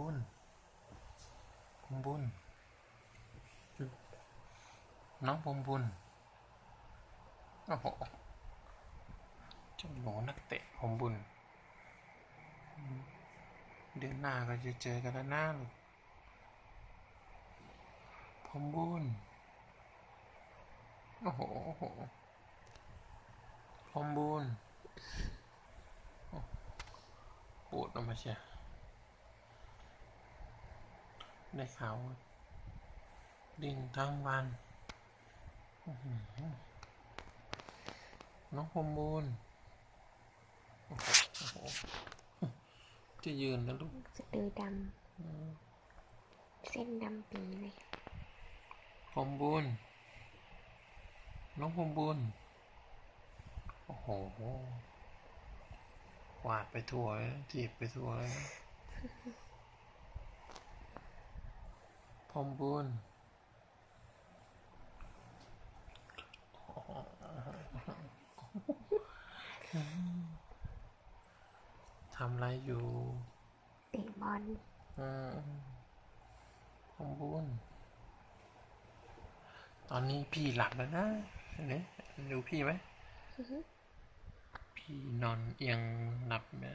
บุญผมบุญ น้องผมบุญ โอ้โหเจ้าหนูนักเตะผมบุญ เดือนหน้าก็จะเจอกันแล้วนะลูกผมบุญ โอ้โหโอ้โหผมบุญปวดออกมาเชีย ได้ข่าวว่าดิ่งทั้งวันอื้อหือน้องผมบุญโอ้โหโอ้โหจะยืนแล้วลูกสะดือดำเส้นดำปีเลยผมบุญน้องผมบุญโอ้โหวาดไปทั่วเลยจีบไปทั่วเลย ผมบุญทำอะไรอยู่เตะบอลอืมผมบุญตอนนี้พี่หลับแล้วนะเห็นไหมดูพี่ไหม พี่นอนเอียงหลับนะ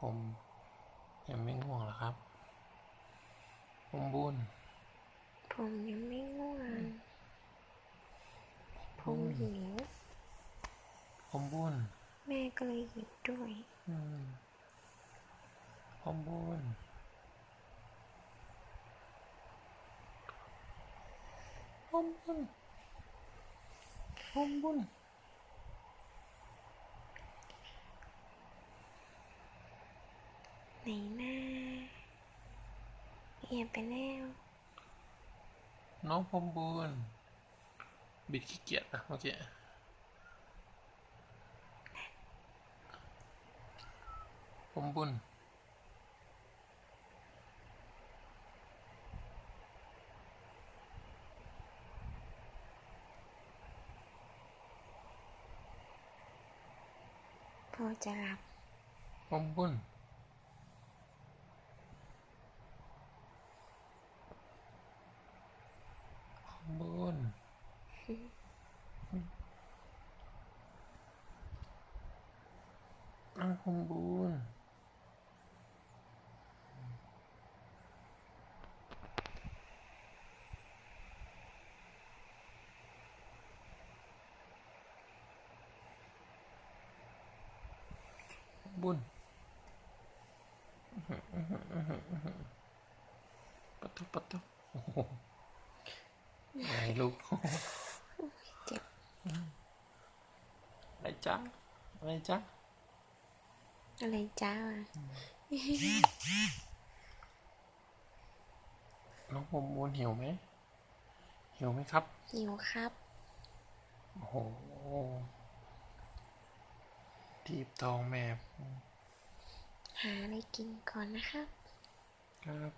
ผม ยังไม่ง่วงหรอครับผมบุญผมยังไม่ง่วงผมหิวผมบุญแม่ก็เลยหยิบด้วยอืมผมบุญผมบุญผมบุญ ไหนหน้าเอียบไปแล้ว น้องผมบุญบิดขี้เกียจนะเมื่อกี้ผมบุญพอจะหลับผมบุญ ผมบุญ น้องผมบุญบุญปะทุปะทุโอ้โหอะไรลูกเจ็บอะไรจ๊ะอะไรจ๊ะอะไรจ้าน้องผมมูลหิวไหมหิวไหมครับ หิวครับ โอ้โหทีบทองแม่หาอะไรกินก่อนนะครับ ครับ